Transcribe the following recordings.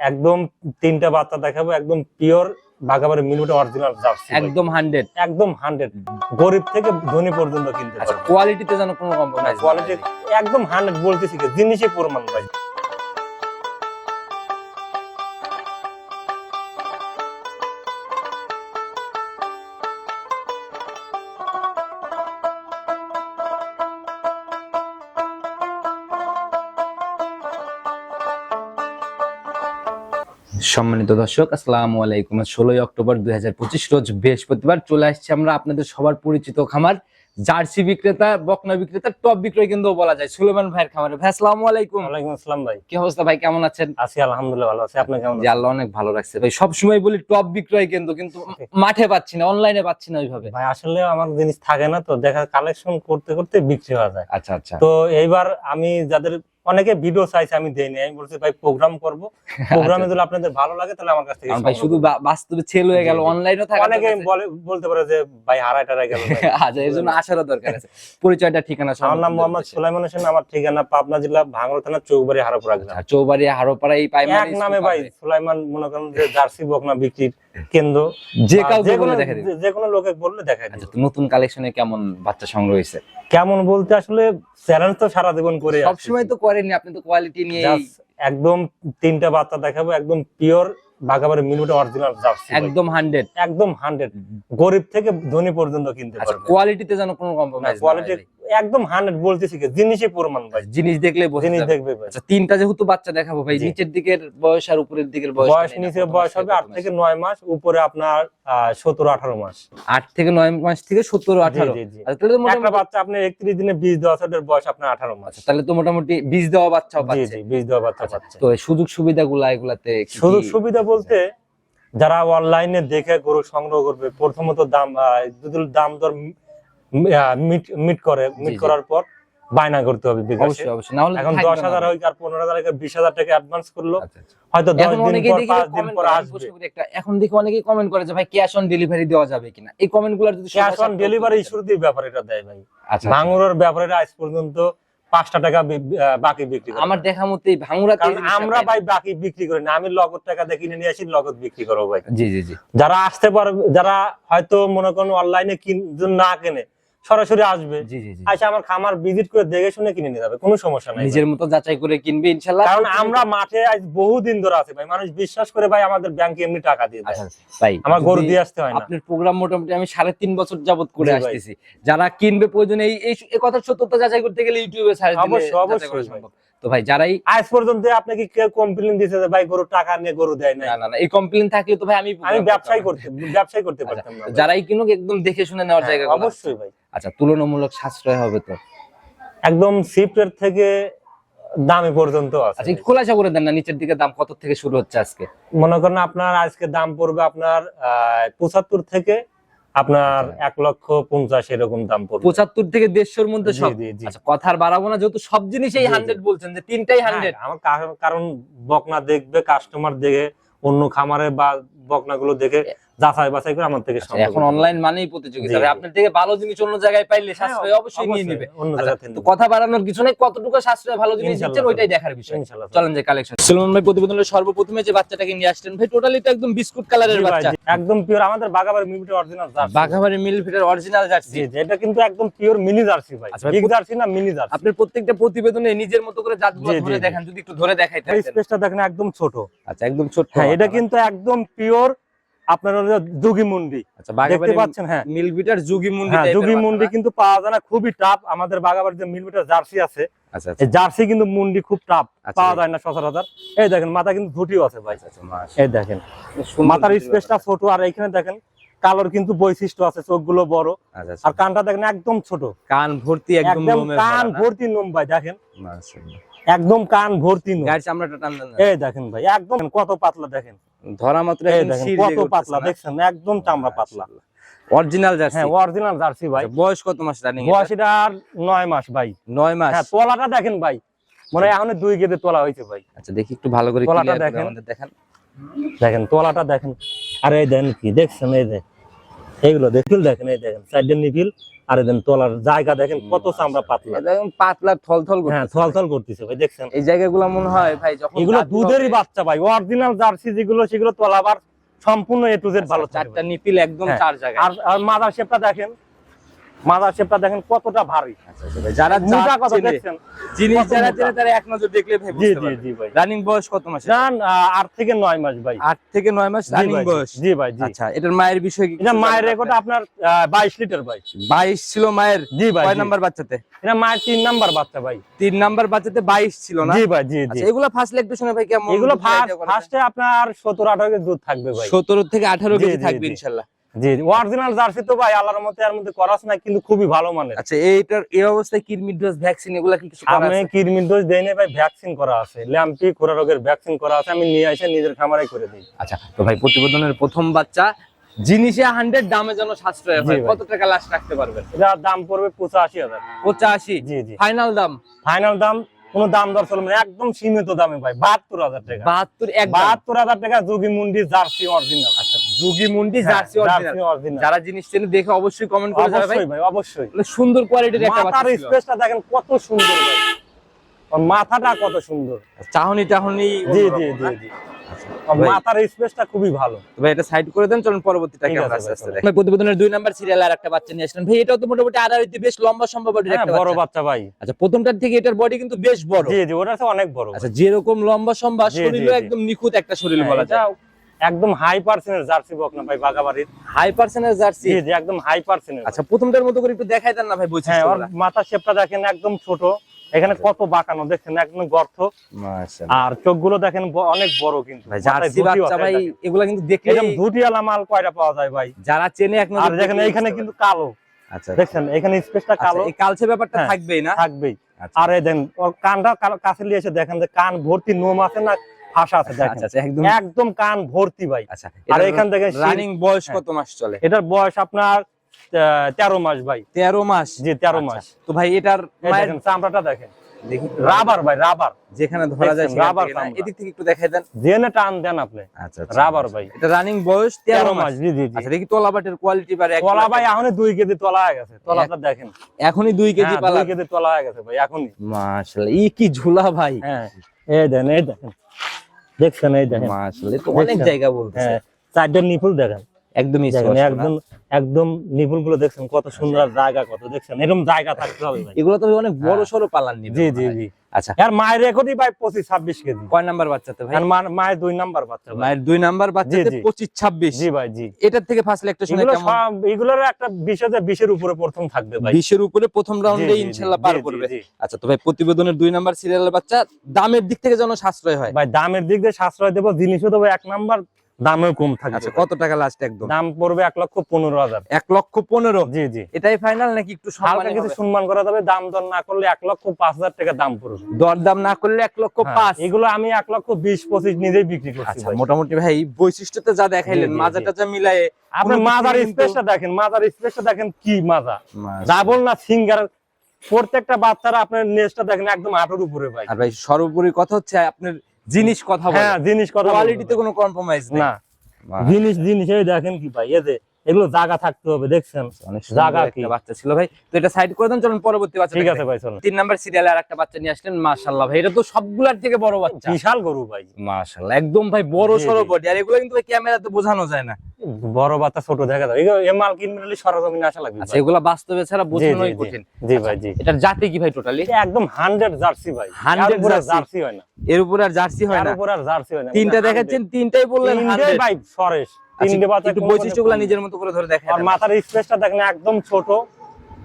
একদম তিনটা বাচ্চা দেখাবো একদম পিওর বাঘাবাড়ি মিলিমিটার অরিজিনাল জার্সি একদম হান্ড্রেড একদম হান্ড্রেড গরিব থেকে ধনী পর্যন্ত কিনতে আচ্ছা পারবে। কোয়ালিটিতে যেন কোনো কম্প্রোমাইজ কোয়ালিটি একদম হান্ড্রেড বলতেছি কি, জিনিসই প্রমাণ ভাই সম্মানিত দর্শক আসসালামু আলাইকুম। ষোলোই অক্টোবর দুই হাজার পঁচিশ রোজ বৃহস্পতিবার চলে আসছি আমরা আপনাদের সবার পরিচিত খামার। জার্সি বিক্রেতা বকনা বিক্রেতা টপ বিক্রয় কিন্তু বলা যায় সুলেমান ভাইয়ের খামারে। ভাই আসসালামু আলাইকুম। ওয়ালাইকুম আসসালাম ভাই। কি অবস্থা ভাই কেমন আছেন? আছি আলহামদুলিল্লাহ ভালো আছি। আপনি কেমন আল্লাহ অনেক ভালো রাখছে। ভাই সবসময় বলি টপ বিক্রয় কিন্তু কিন্তু মাঠে পাচ্ছি না অনলাইনে পাচ্ছি না ওইভাবে। ভাই আসলে আমার জিনিস থাকে না তো দেখা কালেকশন করতে করতে বিক্রি হয়ে যায়। আচ্ছা আচ্ছা। তো এইবার আমি যাদের অনেকে ভিডিও চাইছে আমি দেইনি। আমি বলছি ভাই প্রোগ্রাম করব। প্রোগ্রামে যদি আপনাদের ভালো লাগে তাহলে আমার কাছ থেকে ভাই শুধু বাস্তবে ছেল হয়ে গেল। অনলাইনও থাকে অনেকে বলে বলতে পারে যে ভাই হারাই টারাই গেল। আচ্ছা এই জন্য আসারও দরকার আছে। পরিচয়টা ঠিকানা সব আমার নাম মোহাম্মদ সুলাইমান হোসেন আমার ঠিকানা পাবনা জেলা ভাঙ্গড় থানা চৌবাড়ি হারাপুরা গ্রাম। আচ্ছা, চৌবাড়িয়া হারোপাড়া এই এক নামে ভাই সুলাইমান মনে করেন যে জার্সি বকনা বিক্রির কেন্দ্র যে কাউকে বলে দেখা দিবে। যে কোনো লোকে বললে দেখাই আচ্ছা দিবে। নতুন কালেকশনে কেমন বাচ্চা সংগ্রহ হয়েছে? কেমন বলতে আসলে চ্যালেঞ্জ তো সারা জীবন করে সবসময় তো করেননি আপনি তো কোয়ালিটি নিয়ে একদম তিনটা বাচ্চা দেখাবো একদম পিওর বাঘাবাড়ি মিলিমিটার অরিজিনাল জার্সি একদম হান্ড্রেড একদম হান্ড্রেড গরিব থেকে ধনী পর্যন্ত কিনতে আচ্ছা পারবে। কোয়ালিটিতে যেন কোনো কম্প্রোমাইজ কোয়ালিটি একদম হান্ড্রেড বলতেছি জিনিসই প্রমাণ ভাই। জিনিস দেখলে জিনিস দেখবে ভাই। আচ্ছা তিনটা যেহেতু বাচ্চা দেখাবো ভাই নিচের দিকের বয়স আর উপরের দিকের বয়স বয়স নিচে বয়স হবে? আট থেকে নয় মাস উপরে আপনার সতেরো আঠারো মাস। আট থেকে নয় মাস থেকে সতেরো আঠারো। আচ্ছা, তাহলে একটা বাচ্চা আপনি একত্রিশ দিনে বীজ দেওয়া বয়স আপনার আঠারো মাস। আচ্ছা, তাহলে তো মোটামুটি বীজ দেওয়া বাচ্চাও পাচ্ছে। বীজ দেওয়া বাচ্চা পাচ্ছে। তো সুযোগ সুবিধাগুলা এগুলাতে সুযোগ সুবিধা বলতে যারা অনলাইনে দেখে গরু সংগ্রহ করবে প্রথমত দাম যদি দাম দর মিট মিট করে মিট। করার পর বায়না করতে হবে বিকাশে অবশ্যই অবশ্যই। না হলে এখন দশ হাজার হোক আর পনেরো হাজার বিশ হাজার টাকা অ্যাডভান্স করল। আচ্ছা, আচ্ছা। হয়তো দশ দিন পর দেখি পাঁচ দিন পর আসবে। এখন দেখি অনেকেই কমেন্ট করে যে ভাই ক্যাশ অন ডেলিভারি দেওয়া যাবে কিনা? এই কমেন্টগুলো যদি ক্যাশ অন ডেলিভারি ইস্যুর দিয়ে ব্যাপারীরা দেয় ভাই। আচ্ছা ভাঙুরের ব্যাপারীরা আজ পর্যন্ত পাঁচটা টাকা বাকি বিক্রি করে। আমার দেখা মতে ভাঙুরাতে আমরা ভাই বাকি বিক্রি করি না। আমি লগত টাকা দিয়ে কিনে নিয়ে আসি লগত বিক্রি করব ভাই। জি জি জি। যারা আসতে পারবে যারা হয়তো মনে করেন অনলাইনে না কেনে সরাসরি আসবে। আচ্ছা আমার খামার ভিজিট করে দেখে শুনে কিনে নিয়ে যাবে কোনো সমস্যা নাই নিজের মতো যাচাই করে কিনবে ইনশাল্লাহ কারণ আমরা মাঠে আজ বহুদিন ধরে আছি ভাই মানুষ বিশ্বাস করে ভাই আমাদের ব্যাংকে এমনি টাকা দিয়ে দেয়। আচ্ছা, ভাই আমার গরু দিয়ে আসতে হয় না। আপনার প্রোগ্রাম মোটামুটি আমি সাড়ে তিন বছর যাবত করে আসতেছি। যারা কিনবে প্রয়োজনে এই এই কথার সত্যতা যাচাই করতে গেলে ইউটিউবে সার্চ দিলে অবশ্যই, অবশ্যই। তো ভাই যারাই আজ পর্যন্ত আপনাকে কেউ কমপ্লেন দিয়েছে যে ভাই গরু টাকা নিয়ে গরু দেয় না না না এই কমপ্লেন থাকলে তো ভাই আমি আমি ব্যবসায় করতে ব্যবসায় করতে আচ্ছা, পারতাম না যারাই কিনুক একদম দেখে শুনে নেওয়ার হ্যাঁ, জায়গা অবশ্যই ভাই। আচ্ছা তুলনামূলক সাশ্রয় হবে তো? একদম সিফটের থেকে দামি পর্যন্ত আছে। আচ্ছা খোলাসা করে দেন না নিচের দিকে দাম কত থেকে শুরু হচ্ছে আজকে? মনে করেন আপনার আজকে দাম পড়বে আপনার পঁচাত্তর থেকে আপনার আচ্ছা। এক লক্ষ পঞ্চাশ এরকম দাম পড়বে পঁচাত্তর থেকে দেড়শোর মধ্যে কথার সব। আচ্ছা কথা বাড়াবো না যেহেতু সব জিনিসই। হান্ড্রেড বলছেন যে তিনটাই হান্ড্রেড হ্যাঁ, আমার কারণ- কারণ বকনা দেখবে কাস্টমার দেখে অন্য খামারে বা বকনা গুলো দেখে যাচাই বাছাই করে আমার থেকে আচ্ছা, এখন অনলাইন মানেই প্রতিযোগিতা আপনার থেকে ভালো জিনিস অন্য জায়গায় পাইলে সাশ্রয় হ্যাঁ, অবশ্যই নিয়ে নিবে। অন্য আচ্ছা, জায়গা থেকে তো কথা বাড়ানোর কিছু নেই কতটুকু সাশ্রয় ভালো জিনিস দিচ্ছেন ওইটাই দেখার বিষয়। ইনশাল্লাহ। চলেন যে কালেকশন সুলমান ভাই প্রতিবেদনের সর্বপ্রথমে যে বাচ্চাটাকে নিয়ে আসছেন ভাই টোটালি তো একদম বিস্কুট কালারের বাচ্চা। একদম পিওর আমাদের বাগাবার মিমিটি অরিজিনাল জার্সি বাঘাবাড়ি মিল ফিটের অরিজিনাল জার্সি এটা কিন্তু একদম পিওর মিনি জার্সি ভাই। আচ্ছা বিগ জার্সি না মিনি জার্সি আপনার প্রত্যেকটা প্রতিবেদনে নিজের মতো করে জাতগুলো জি, জি, ধরে। দেখান যদি একটু ধরে দেখাই এই স্পেসটা দেখেন একদম ছোট। আচ্ছা একদম ছোট হ্যাঁ এটা কিন্তু একদম পিওর আপনার হলো দুগি মুন্ডি। আচ্ছা দেখতে পাচ্ছেন হ্যাঁ। মুন্ডি হ্যাঁ টাইপের যুগি বাচ্চা মুন্ডি কিন্তু পাওয়া যায় না খুবই টাফ আমাদের বাগাবার যে মিলিমিটার জার্সি আছে। আচ্ছা আচ্ছা। এই জার্সি কিন্তু মুন্ডি খুব টাফ পাওয়া যায় না সচরাচর। এই দেখেন মাথা কিন্তু ঝুটিও আছে ভাই। মাশাআল্লাহ। এই দেখেন মাথার স্পেসটা ছোট আর এখানে দেখেন কালোর কিন্তু বৈশিষ্ট্য আছে চোখগুলো বড়। আচ্ছা, আচ্ছা। আর কানটা দেখেন একদম ছোট। কান ভর্তি একদম কান ভর্তি নোম ভাই দেখেন। একদম কান ভর্তি। এই দেখেন ভাই একদম কত পাতলা দেখেন। ধরা মাত্র কত পাতলা দেখছেন? একদম চামড়া পাতলা। Original jersey. হ্যাঁ অরিজিনাল জার্সি ভাই। আচ্ছা, বয়স কত মাস রানিং বয়স এটা আর নয় মাস ভাই। নয় মাস। হ্যাঁ তোলাটা দেখেন ভাই। মনে এখন দুই গেদে তোলা হয়েছে ভাই। আচ্ছা দেখি একটু ভালো করে তলাটা দেখেন। দেখেন তোলাটা দেখেন। আর এই দেন কি দেখছেন এই যে? এইগুলো দেখুন দেখেন এই দেখেন সাইডের নিপিল আর এদের তলার জায়গা দেখেন কত চামড়া পাতলা। দেখেন একদম পাতলা থল থল হ্যাঁ থল থল করতেছে ভাই দেখছেন? এই জায়গাগুলো মনে হয় ভাই যখন এগুলো দুধেরই বাচ্চা ভাই অরিজিনাল জার্সি যেগুলো সেগুলো তলাবার সম্পূর্ণ এ টু জেড ভালো চারটা নিপিল একদম হ্যাঁ। চার জায়গায়। আর আর মাদার শেপটা দেখেন মাদার শেপটা দেখেন কতটা ভারী। আচ্ছা, আচ্ছা যারা মোটা চেনে, দেখছেন জিনিস যারা। চেনে তারা এক নজর দেখলে জি জি জি ভাই। রানিং বয়স কত মাসে জান আট থেকে নয় মাস ভাই। আট থেকে নয় মাস রানিং বয়স? জি ভাই জি। আচ্ছা এটার মায়ের বিষয় কি এটা মায়ের রেকর্ড আপনার বাইশ লিটার ভাই। বাইশ ছিল মায়ের? জি ভাই কয়। নাম্বার বাচ্চাতে? এটা মায়ের তিন নাম্বার বাচ্চা ভাই। তিন নাম্বার বাচ্চাতে বাইশ ছিল না? জি ভাই জি জি। আচ্ছা এগুলো ফার্স্ট লেগ শুনে ভাই কেমন এগুলো ফার্স্ট ফার্স্টে আপনার সতেরো আঠারো কেজি দুধ থাকবে ভাই। সতেরো থেকে আঠারো জি, কেজি থাকবে জি। জি অরিজিনাল জার্সি তো ভাই আল্লাহর মতে এর মধ্যে করাস না কিন্তু খুবই ভালো মানের। আচ্ছা এইটার এই অবস্থায় ডোজ ভ্যাকসিন এগুলা কি কিছু করা আমি? ডোজ দেই না ভাই ভ্যাকসিন করা আছে। ল্যাম্পি খোরা রোগের ভ্যাকসিন করা আছে আমি নিয়ে এসে নিজের খামারে করে দিই। আচ্ছা তো ভাই প্রতিবেদনের প্রথম বাচ্চা জিনিসে হান্ড্রেড দামে যেন সাশ্রয় হয়। কত টাকা লাস্ট রাখতে পারবেন? এটার দাম পড়বে পঁচাশি হাজার। পঁচাশি? জি জি। ফাইনাল দাম? ফাইনাল দাম কোনো দাম দর চলবে না একদম সীমিত দামে ভাই বাহাত্তর হাজার টাকা। বাহাত্তর বাহাত্তর হাজার টাকা যোগী মুন্ডি জার্সি অরিজিনাল আচ্ছা যুগি মুন্ডি জার্সি অরিজিনাল যারা জিনিস চেনে দেখে অবশ্যই কমেন্ট করে যাবে ভাই। অবশ্যই ভাই অবশ্যই। মানে সুন্দর কোয়ালিটির একটা মাথার বাচ্চা ছিল। স্পেসটা দেখেন কত সুন্দর ভাই। মাথাটা কত সুন্দর। চাহনি টাহনি জি জি জি জি। মাথার স্পেসটা খুবই ভালো। ভাই এটা সাইড করে দেন চলুন পরবর্তীটা আস্তে ভাই, আস্তে ভাই প্রতিবেদনের দুই নাম্বার সিরিয়াল আর একটা বাচ্চা নিয়ে আসলেন। ভাই এটাও তো মোটামুটি আড়াইতে বেশ লম্বা সম্ভব বডির হ্যাঁ একটা বড় বাচ্চা। ভাই। আচ্ছা প্রথমটার থেকে এটার বডি কিন্তু বেশ বড়। জি জি ওটা তো অনেক বড় আচ্ছা যেরকম লম্বা সম্ভব শরীরও একদম নিখুঁত একটা শরীর হ্যাঁ, বলা যায়। একদম হাই পার্সেন্টের জার্সি বক না ভাই বাগাবাড়ির হাই পার্সেন্টের জার্সি জি একদম হাই পার্সেন্টের আচ্ছা প্রথমটার মতো করে একটু দেখাই দেন না ভাই হ্যাঁ ওর বৈশিষ্ট্য মাথা শেপটা দেখেন একদম ছোট। এখানে। কত বাঁকানো দেখছেন একদম গর্ত। আর চোখগুলো দেখেন অনেক বড় কিন্তু। ভাই দেখেন। এগুলা কিন্তু দেখলে এরকম ধুটিওয়ালা মাল কয়টা পাওয়া যায় ভাই? যারা চেনে এক আর দেখেন বুঝতে কিন্তু কালো। আচ্ছা। এখানে স্পেসটা আচ্ছা, কালো। এই কালচে ব্যাপারটা হ্যাঁ। থাকবেই না? থাকবেই। আচ্ছা। আর এই দেন কানটা কাছে নিয়ে এসে দেখেন যে কান ভর্তি নোম আছে না ফাঁসা আছে দেখেন। একদম। কান ভর্তি ভাই। আচ্ছা আর এখান থেকে রানিং বয়স হ্যাঁ। কত মাস চলে? এটার বয়স আপনার তেরো মাস ভাই। তেরো মাস? জি তেরো আচ্ছা, মাস। তো ভাই এটার চামড়াটা দেখেন। দেখি রাবার ভাই রাবার। যেখানে ধরা যায় রাবার। এদিক থেকে একটু দেখাই দেন। জেনে টান দেন আপনি। আচ্ছা রাবার ভাই। এটা রানিং বয়স তেরো তেরো মাস। মাস জি জি আচ্ছা দেখি তলাবাটের কোয়ালিটি বারে তলা ভাই এখনই দুই কেজি তলা হয়ে গেছে। তলাটা দেখেন। এখনই দুই কেজি হ্যাঁ, পালা। দুই কেজি তলা হয়ে গেছে ভাই এখনই। মাশাআল্লাহ ই কি ঝুলা ভাই। হ্যাঁ এই দেন এই দেখেন। দেখছেন এই দেখেন। মাশাআল্লাহ তো অনেক জায়গা বলতেছে। হ্যাঁ চারটা নিপুল দেখেন। একদমই একদম একদম নিপুলগুলো দেখছেন কত সুন্দর জায়গা কত দেখছেন এরকম জায়গা থাকতে হবে এগুলো তো অনেক বড় হ্যাঁ। সড়ো পালান জি জি জি। আচ্ছা। আর মায়ের রেকর্ডই ভাই পঁচিশ ছাব্বিশ কেজি। কয় নাম্বার বাচ্চাতে ভাই? মায়ের দুই নাম্বার বাচ্চা মায়ের দুই নাম্বার বাচ্চাতে পঁচিশ ছাব্বিশ। জি ভাই জি। এটার থেকে ফার্স্ট এগুলোর একটা বিশের উপরে প্রথম থাকবে ভাই। বিশের উপরে প্রথম রাউন্ডে ইনশাল্লাহ পার করবে। আচ্ছা তো ভাই প্রতিবেদনের দুই নাম্বার সিরিয়ালের বাচ্চা দামের দিক থেকে যেন সাশ্রয় হয়। ভাই দামের দিক দিয়ে সাশ্রয় দেবো জিনিসও দেবো এক নাম্বার দামেও কম থাকবে। আচ্ছা কত টাকা লাস্ট একদম? দাম পড়বে এক লক্ষ পনেরো হাজার। এক লক্ষ পনেরো? জি জি। এটাই ফাইনাল নাকি একটু হালকা কিছু সম্মান করা যাবে দাম দর না করলে এক লক্ষ পাঁচ হাজার টাকা দাম পড়বে। দরদাম না করলে এক লক্ষ হ্যাঁ, পাঁচ। এগুলো আমি এক লক্ষ বিশ পঁচিশ নিজেই বিক্রি করছি আচ্ছা। মোটামুটি ভাই বৈশিষ্ট্যতে যা দেখাইলেন জি, জি, মাজা টাজা মিলায়ে আপনি মাজার স্পেসটা দেখেন মাজার স্পেসটা দেখেন কি মাজা। ডাবল না সিঙ্গার প্রত্যেকটা বাচ্চারা আপনার নেসটা দেখেন একদম আটোর উপরে ভাই। আর ভাই সর্বোপরি কথা হচ্ছে আপনার জিনিস কথা হ্যাঁ জিনিস কথা কোয়ালিটিতে কোনো কম্প্রোমাইজ না। জিনিস জিনিস এই দেখেন কি ভাই যে এগুলো জায়গা থাকতে হবে দেখছেন? জায়গা জায়গা কি? বাচ্চা ছিল ভাই। তো এটা সাইড করে দেন চলুন পরবর্তী বাচ্চা ঠিক আছে ভাই চলুন। তিন নাম্বার সিরিয়ালে আর একটা বাচ্চা নিয়ে আসলেন মাশাআল্লাহ ভাই। এটা তো সবগুলার থেকে বড় বাচ্চা। বিশাল গরু ভাই। মাশাআল্লাহ একদম ভাই বড় সরো বডি আর এগুলো কিন্তু ক্যামেরাতে বোঝানো যায় না। বড় বাচ্চা ছোট দেখা যায়। এগুলো এ মাল কিনবে নিলে সরজমিনে আসা লাগবে আচ্ছা। এগুলা বাস্তবে ছাড়া বোঝানোই। কঠিন। জি ভাই জি। এটার জাতি কি ভাই টোটালি এটা একদম হান্ড্রেড জার্সি ভাই। 100 এর উপরে জার্সি। হয় না। এর উপর আর জার্সি হয় না? এর উপরে আর জার্সি হয় না। তিনটা দেখাচ্ছেন তিনটাই বললেন 100 ভাই সরেশ আচ্ছা, তিনটে বাচ্চা একটু বৈশিষ্ট্যগুলো নিজের মতো করে ধরে দেখা আর মাথার স্পেসটা দেখেন একদম ছোট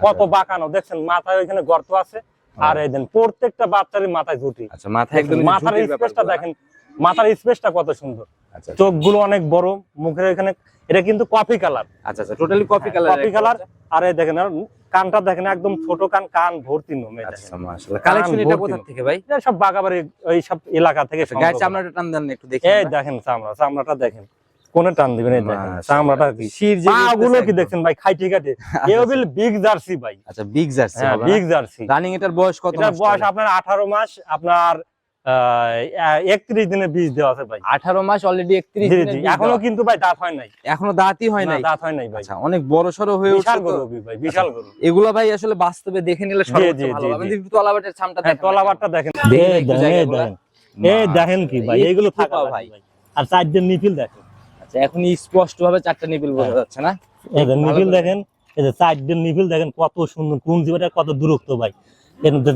কত বাঁকানো। দেখছেন মাথায় ওইখানে গর্ত আছে। আর এই দেন প্রত্যেকটা বাচ্চারই মাথায় ঝুটি। আচ্ছা একদম মাথার স্পেসটা দেখেন মাথার স্পেসটা কত সুন্দর। আচ্ছা চোখগুলো অনেক বড় মুখের এখানে এটা কিন্তু কফি কালার আচ্ছা আচ্ছা totally coffee colour coffee colour আর এই দেখেন আর কানটা দেখেন একদম ছোট কান কান ভর্তি নোম আচ্ছা মাশাআল্লাহ। কালেকশন এটা কোথা থেকে ভাই? এটা সব বাগাবাড়ি ওই সব এলাকা থেকে আচ্ছা, গায়ে চামড়াটা টান দেন একটু দেখি এই দেখেন চামড়া চামড়াটা দেখেন। কোনে টান দিবেন এই দেখেন চামড়াটা কি। শির যে পা গুলো কি। দেখছেন ভাই? খাইটি কাটে এও বিল বিগ জার্সি ভাই। আচ্ছা বিগ জার্সি হ্যাঁ হবে বিগ জার্সি রানিং এটার বয়স কত এটার বয়স আপনার আঠারো মাস আপনার একত্রিশ দিনের বীজ দেওয়া আছে ভাই। আঠারো মাস অলরেডি একত্রিশ জি জি এখনও কিন্তু ভাই দাঁত হয় নাই। এখনও দাঁতই হয় নাই? দাঁত হয় নাই ভাই। আচ্ছা অনেক বড় সড়ো হয়ে উঠছে বিশাল গরু ভাই বিশাল গরু। এগুলো ভাই আসলে বাস্তবে দেখে নিলে সর্বোচ্চ ভালো হবে। একটু তলাবাটের ছামটা হ্যাঁ দেখেন। তলাবারটা দেখেন এই দেখেন, এই দেখেন কি ভাই এই এইগুলো থাকা ভাই? আর চারজন নিপিল দেখেন। আচ্ছা এখন স্পষ্ট ভাবে চারটা নিপিল বোঝা হ্যাঁ। যাচ্ছে না? নিপিল দেখেন এই যে চারজন নিপিল দেখেন কত সুন্দর কোন জীবনটা কত দূরত্ব ভাই।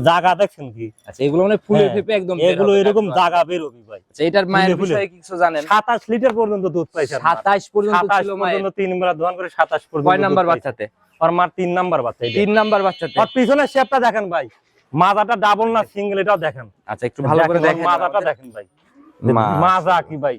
জায়গা দেখছেন কি? আচ্ছা এগুলো মানে ফুলে হ্যাঁ, ফেপে একদম এগুলো এরকম জায়গা বেরোবি ভাই। আচ্ছা এটার মায়ের ফুলে। ফুলে। বিষয়ে কিছু জানেন? সাতাশ লিটার পর্যন্ত দুধ পাইছে আপনার। সাতাশ পর্যন্ত ছিল মায়ের। তিন বেলা করে সাতাশ পর্যন্ত কয় নাম্বার বাচ্চাতে? মার তিন নাম্বার বাচ্চা তিন নাম্বার বাচ্চাতে? ওর পিছনের শেপটা দেখেন ভাই। মাজাটা ডাবল না সিঙ্গেল এটাও দেখেন। আচ্ছা একটু ভালো করে দেখেন, মাজাটা দেখেন ভাই। মাজা কি ভাই?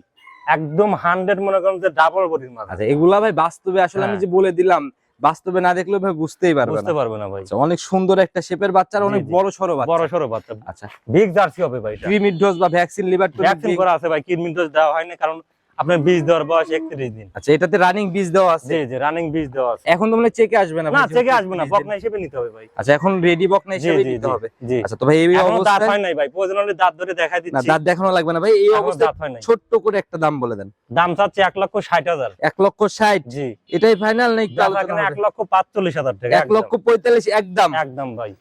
একদম হান্ড্রেড মনে করেন যে ডাবল বডির মাছ আচ্ছা এগুলা ভাই বাস্তবে আসলে আমি হ্যাঁ। যে বলে দিলাম বাস্তবে না দেখলেও ভাই বুঝতেই পারবে বুঝতে পারবে না ভাই। আচ্ছা, অনেক সুন্দর একটা শেপের বাচ্চা আর অনেক বড় সরো বাচ্চা। বড় সরো বাচ্চা। আচ্ছা। বিগ জার্সি হবে ভাই এটা। ক্রিমিড ডোজ বা ভ্যাকসিন লিভার ভ্যাকসিন করা আছে ভাই ক্রিমিড ডোজ দেওয়া হয়নি কারণ আপনার বীজ দেওয়ার বয়স একত্রিশ দিন। আচ্ছা এটাতে রানিং বীজ দেওয়া আছে? জি জি রানিং বীজ দেওয়া আছে। এখন তো মানে চেকে আসবে না না চেকে আসবে না বকনা হিসেবে নিতে হবে ভাই। আচ্ছা এখন রেডি বকনা হিসেবে নিতে হবে? আচ্ছা তো ভাই এই এখনও দাঁত হয় নাই ভাই প্রয়োজন হলে দাঁত ধরে দেখাই না দাঁত দেখানো লাগবে না ভাই এই এখনও দাঁত হয় নাই। ছোট্ট করে একটা দাম বলে দেন। দাম চাচ্ছে এক লক্ষ ষাট হাজার। এক লক্ষ ষাট? জি। এটাই ফাইনাল না একটু দাম আলোচনা এখানে এক লক্ষ পাঁচচল্লিশ হাজার টাকা এক লক্ষ পঁয়তাল্লিশ একদম? একদম ভাই।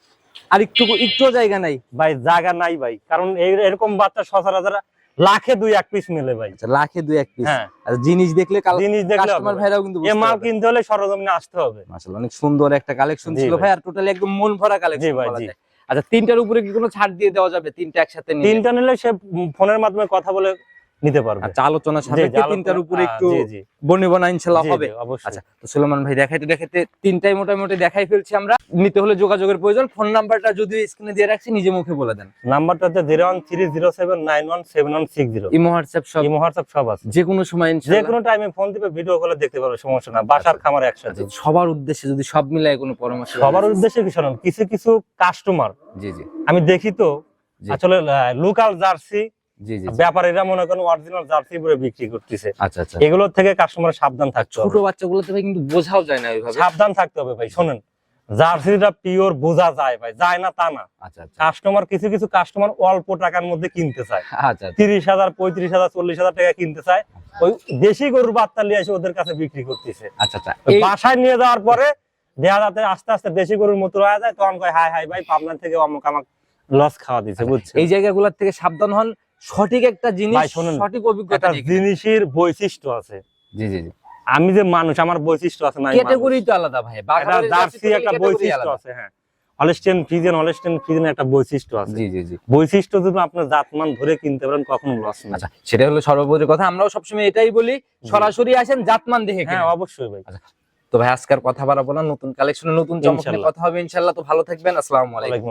আর একটু একটু জায়গা নাই? ভাই জায়গা নাই ভাই কারণ এরকম বাচ্চা সচরাচর লাখে দুই এক পিস মেলে ভাই। আচ্ছা লাখে দুই এক পিস হ্যাঁ। আর জিনিস দেখলে জিনিস দেখলে আমার ভাইরাও কিন্তু এ মাল কিনতে হলে সরজমিনে আসতে হবে। মাশাআল্লাহ অনেক সুন্দর একটা কালেকশন ছিল ভাই। আর টোটালি একদম মন ভরা কালেকশন ভাই, জি। আচ্ছা তিনটার উপরে কি কোনো ছাড় দিয়ে দেওয়া যাবে? তিনটা একসাথে নিলে? তিনটা নিলে সে ফোনের মাধ্যমে কথা বলে নিতে পারবে। আচ্ছা আলোচনা সাপেক্ষে তিনটার উপরে একটু বনিবনা ইনশাআল্লাহ হবে। আচ্ছা তো সুলেমান ভাই দেখাইতে দেখাইতে তিনটাই মোটামুটি দেখাই ফেলছি আমরা। নিতে হলে যোগাযোগের প্রয়োজন। ফোন নাম্বারটা যদি স্ক্রিনে দিয়ে রাখছি নিজে মুখে বলে দেন। নাম্বারটা হচ্ছে zero one three zero seven nine one seven one six zero. Imo WhatsApp সব ইমো হোয়াটসঅ্যাপ সব আছে। যে কোনো সময় যে ইনশাআল্লাহ কোনো টাইমে ফোন দিবে ভিডিও কলে দেখতে পারবে সমস্যা না। বাসার খামার একসাথে। আচ্ছা, সবার উদ্দেশ্যে যদি সব মিলায় কোনো পরামর্শ সবার উদ্দেশ্যে কি শোনেন কিছু কিছু কাস্টমার জি জি। আমি দেখি তো আসলে লোকাল জার্সি। ব্যাপারীরা মনে করেন অরিজিনাল জার্সি পরে বিক্রি করতেছে। আচ্ছা আচ্ছা। এগুলোর থেকে কাস্টমার সাবধান থাকতে ছোট হবে বাচ্চাগুলোতে কিন্তু বোঝাও যায় না ওইভাবে সাবধান থাকতে হবে ভাই শোনেন। জার্সিটা পিওর বোঝা যায় ভাই যায় না তা না। আচ্ছা আচ্ছা। কাস্টমার কিছু কিছু কাস্টমার অল্প টাকার মধ্যে কিনতে চায়। আচ্ছা আচ্ছা। তিরিশ হাজার পঁয়ত্রিশ হাজার চল্লিশ হাজার টাকা কিনতে চায়। ওই দেশি গরুর বাচ্চা নিয়ে এসে ওদের কাছে বিক্রি করতেছে। আচ্ছা আচ্ছা। বাসায় নিয়ে যাওয়ার পরে দেখা যাচ্ছে আস্তে আস্তে দেশি গরুর মতো হয়ে যায় তখন কয় হাই হাই ভাই পাবনার থেকে অমুক আমাক লস খাওয়া দিচ্ছে বুঝছে এই জায়গাগুলোর থেকে সাবধান হন সঠিক একটা জিনিস সঠিক অভিজ্ঞতা। জিনিসের বৈশিষ্ট্য আছে। জি জি জি। আমি যে মানুষ আমার বৈশিষ্ট্য আছে না ক্যাটাগরি তো আলাদা ভাই জার্সি একটা বৈশিষ্ট্য আছে হ্যাঁ। হলস্টেন ফ্রিজেন হলস্টেন ফ্রিজেন একটা বৈশিষ্ট্য আছে। জি জি জি। বৈশিষ্ট্য যদি আপনার জাতমান ধরে কিনতে পারেন কখনো লস না আচ্ছা সেটা হলো সর্বোপরি কথা। আমরাও সবসময় এটাই বলি সরাসরি আসেন জাতমান দেখে হ্যাঁ অবশ্যই ভাই। তো ভাই আজকের কথা বাড়াবো না নতুন কালেকশনে নতুন চমক কথা হবে। ইনশাল্লাহ তো ভালো থাকবেন। আসসালামু আলাইকুম।